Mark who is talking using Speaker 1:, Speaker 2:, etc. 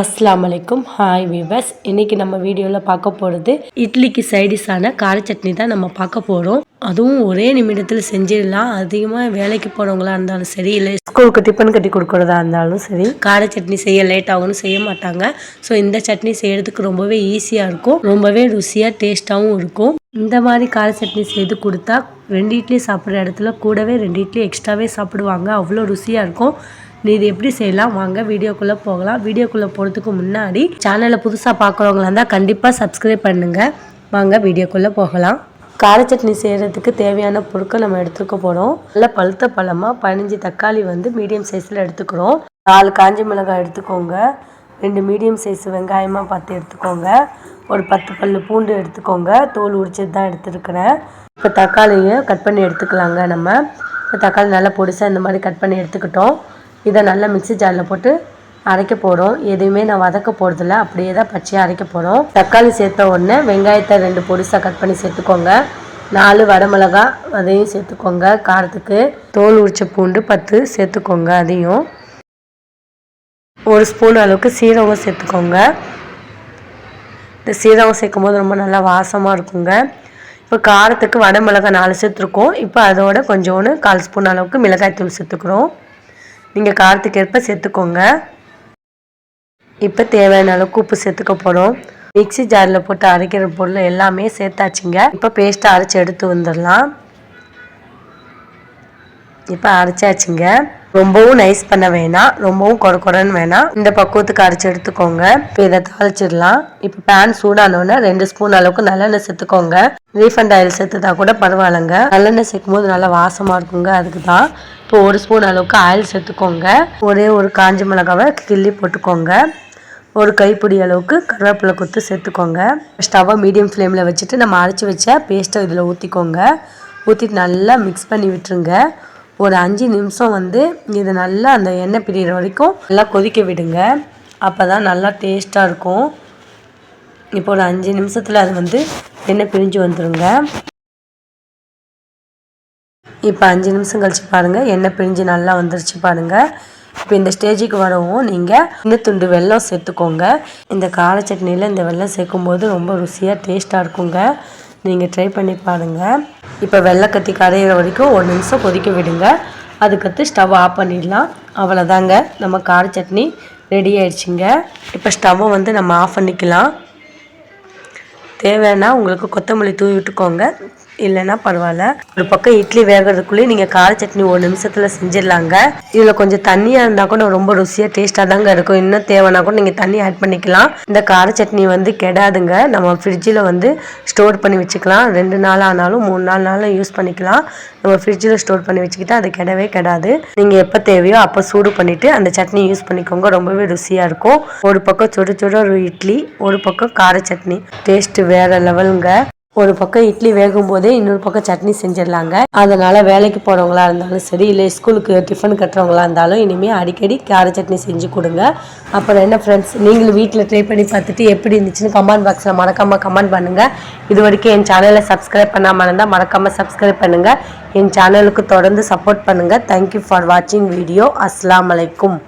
Speaker 1: அஸ்லாம் வலைக்கும் hi viewers இன்னைக்கு நம்ம வீடியோவில் பார்க்க போகிறது இட்லிக்கு சைடிஷான கார சட்னி தான் நம்ம பார்க்க போகிறோம் அதுவும் ஒரே நிமிடத்தில் செஞ்சிடலாம். அதிகமாக வேலைக்கு போகிறவங்களா இருந்தாலும் சரி இல்லை ஸ்கூலுக்கு டிஃபன் கட்டி கொடுக்குறதா இருந்தாலும் சரி கார சட்னி செய்ய லேட் ஆகும்னு செய்ய மாட்டாங்க. ஸோ இந்த சட்னி செய்யறதுக்கு ரொம்பவே ஈஸியாக இருக்கும். ரொம்பவே ருசியாக டேஸ்ட்டாகவும் இருக்கும். இந்த மாதிரி கார சட்னி செய்து கொடுத்தா ரெண்டு இட்லி சாப்பிட்ற இடத்துல கூடவே ரெண்டு இட்லி எக்ஸ்ட்ராவே சாப்பிடுவாங்க. அவ்வளோ ருசியாக இருக்கும். இது எப்படி செய்யலாம்? வாங்க வீடியோக்குள்ளே போகலாம். வீடியோக்குள்ளே போகிறதுக்கு முன்னாடி சேனலை புதுசாக பார்க்குறவங்களா இருந்தால் கண்டிப்பாக சப்ஸ்கிரைப் பண்ணுங்கள் வாங்க வீடியோக்குள்ளே போகலாம். கார சட்னி செய்கிறதுக்கு தேவையான பொருட்கள் நம்ம எடுத்துக்க போகிறோம் நல்ல பழுத்த பழமாக பதினஞ்சு தக்காளி வந்து மீடியம் சைஸில் எடுத்துக்கிறோம். நாலு காஞ்ச மிளகாய் எடுத்துக்கோங்க. ரெண்டு மீடியம் சைஸ் வெங்காயமாக பார்த்து எடுத்துக்கோங்க. ஒரு பத்து பல் பூண்டு எடுத்துக்கோங்க. தோல் உரிச்சது தான் எடுத்துருக்கிறேன். இப்போ தக்காளியை கட் பண்ணி எடுத்துக்கலாங்க நம்ம. இப்போ தக்காளி நல்லா பொடிசாக இந்த மாதிரி கட் பண்ணி எடுத்துக்கிட்டோம். இதை நல்லா மிக்ஸி ஜாரில் போட்டு அரைக்க போகிறோம். எதுவுமே நான் வதக்க போகிறதில்ல. அப்படியே தான் பச்சையாக அரைக்க போகிறோம். தக்காளி சேர்த்த உடனே வெங்காயத்தை ரெண்டு பொடிசாக கட் பண்ணி சேர்த்துக்கோங்க. நாலு வடமிளகா அதையும் சேர்த்துக்கோங்க. காரத்துக்கு தோல் உரிச்ச பூண்டு பத்து சேர்த்துக்கோங்க அதையும். ஒரு ஸ்பூன் அளவுக்கு சீரகம் சேர்த்துக்கோங்க. இந்த சீரகம் சேர்க்கும் போது ரொம்ப நல்லா வாசமாக இருக்குங்க. இப்போ காரத்துக்கு வடமிளகா நாலு சேர்த்துருக்கோம். இப்போ அதோட கொஞ்சோண்டு கால் ஸ்பூன் அளவுக்கு மிளகாய் தூள் சேர்த்துக்கிறோம். நீங்கள் காரத்துக்கேற்ப சேர்த்துக்கோங்க. இப்போ தேவையான அளவுக்கு உப்பு சேர்த்துக்க போகிறோம் மிக்சி ஜாரில் போட்டு அரைக்கிற பொருள் எல்லாமே சேர்த்தாச்சுங்க. இப்போ பேஸ்ட்டை அரைச்சி எடுத்து வந்துடலாம். இப்போ அரைச்சாச்சுங்க. ரொம்பவும் நைஸ் பண்ண வேணாம். ரொம்பவும் கொர கொடன்னு வேணாம். இந்த பக்குவத்துக்கு அரைச்சி எடுத்துக்கோங்க. இப்போ இதை தாளிச்சிடலாம். இப்போ பேன் சூடானோடனே ரெண்டு ஸ்பூன் அளவுக்கு நல்லெண்ணெய் சேர்த்துக்கோங்க. ரீஃபண்ட் ஆயில் சேர்த்துட்டா கூட பரவாயில்லைங்க. நல்லெண்ணெய் சேர்க்கும் போது நல்லா வாசமாக இருக்குங்க அதுக்கு தான் இப்போ ஒரு ஸ்பூன் அளவுக்கு ஆயில் சேர்த்துக்கோங்க. ஒரே ஒரு காஞ்ச மிளகாவை கிள்ளி போட்டுக்கோங்க. ஒரு கைப்பிடி அளவுக்கு கருவேப்பிலை கொத்து சேர்த்துக்கோங்க. ஸ்டவ்வை மீடியம் ஃப்ளேமில் வச்சுட்டு நம்ம அரைச்சி வச்ச பேஸ்ட்டை இதில் ஊற்றிக்கோங்க ஊற்றிட்டு நல்லா மிக்ஸ் பண்ணி விட்டுருங்க. ஒரு அஞ்சு நிமிஷம் வந்து இது நல்லா அந்த எண்ணெய் பிரிகிற வரைக்கும் நல்லா கொதிக்க விடுங்க. அப்போ தான் நல்லா டேஸ்ட்டாக இருக்கும். இப்போ ஒரு அஞ்சு நிமிஷத்தில் அது வந்து எண்ணெய் பிரிஞ்சு வந்துடுங்க இப்போ அஞ்சு நிமிஷம் கழிச்சு பாருங்கள் எண்ணெய் பிரிஞ்சு நல்லா வந்துருச்சு பாருங்கள் இப்போ இந்த ஸ்டேஜுக்கு வரவும் நீங்கள் இந்த துண்டு வெல்லம் சேர்த்துக்கோங்க. இந்த கார சட்னியில் இந்த வெல்லம் சேர்க்கும்போது ரொம்ப ருசியாக டேஸ்ட்டாக இருக்குங்க. நீங்கள் ட்ரை பண்ணி பாருங்கள் இப்போ வெள்ளை கத்தி கரையிற வரைக்கும் ஒரு நிமிஷம் கொதிக்க விடுங்க. அதுக்கடுத்து ஸ்டவ் ஆஃப் பண்ணிடலாம். அவ்வளோதாங்க நம்ம கார சட்னி ரெடி ஆயிடுச்சுங்க. இப்போ ஸ்டவ்வை வந்து நம்ம ஆஃப் பண்ணிக்கலாம். தேவைன்னா உங்களுக்கு கொத்தமல்லி தூவி விட்டுக்கோங்க. இல்லைன்னா பரவாயில்ல. ஒரு பக்கம் இட்லி வேகிறதுக்குள்ளேயே நீங்கள் கார சட்னி ஒரு நிமிஷத்தில் செஞ்சிடலாங்க. இதில் கொஞ்சம் தண்ணியாக இருந்தால் கூட ரொம்ப ருசியாக டேஸ்ட்டாக தாங்க இருக்கும். இன்னும் தேவைன்னா கூட நீங்கள் தண்ணி ஆட் பண்ணிக்கலாம். இந்த கார சட்னி வந்து கெடாதுங்க. நம்ம ஃப்ரிட்ஜில் வந்து ஸ்டோர் பண்ணி வச்சுக்கலாம். ரெண்டு நாள் ஆனாலும் மூணு நாள் நாளும் யூஸ் பண்ணிக்கலாம். நம்ம ஃப்ரிட்ஜில் ஸ்டோர் பண்ணி வச்சுக்கிட்டா அது கெடவே கெடாது. நீங்கள் எப்போ தேவையோ அப்போ சூடு பண்ணிவிட்டு அந்த சட்னி யூஸ் பண்ணிக்கோங்க. ரொம்பவே ருசியாக இருக்கும். ஒரு பக்கம் சுட சுட ஒரு இட்லி ஒரு பக்கம் கார சட்னி. டேஸ்ட்டு வேறு லெவலுங்க ஒரு பக்கம் இட்லி வேகும் போதே இன்னொரு பக்கம் சட்னி செஞ்சிடலாங்க. அதனால வேலைக்கு போறவங்களா இருந்தாலும் சரி இல்லை ஸ்கூலுக்கு டிஃபன் கட்டுறவங்களா இருந்தாலும் இனிமேல் அடிக்கடி கார சட்னி செஞ்சு கொடுங்க. அப்புறம் என்ன ஃப்ரெண்ட்ஸ் நீங்களும் வீட்டில் ட்ரை பண்ணி பார்த்துட்டு எப்படி இருந்துச்சுன்னு கமெண்ட் பாக்ஸில் மறக்காம கமெண்ட் பண்ணுங்க. இது வரைக்கும் என் சேனலை சப்ஸ்கிரைப் பண்ணாமல் இருந்தால் மறக்காம சப்ஸ்கிரைப் பண்ணுங்க. என் சேனலுக்கு தொடர்ந்து சப்போர்ட் பண்ணுங்க. தேங்க்யூ ஃபார் வாட்சிங் வீடியோ அஸ்லாம் வலைக்கும்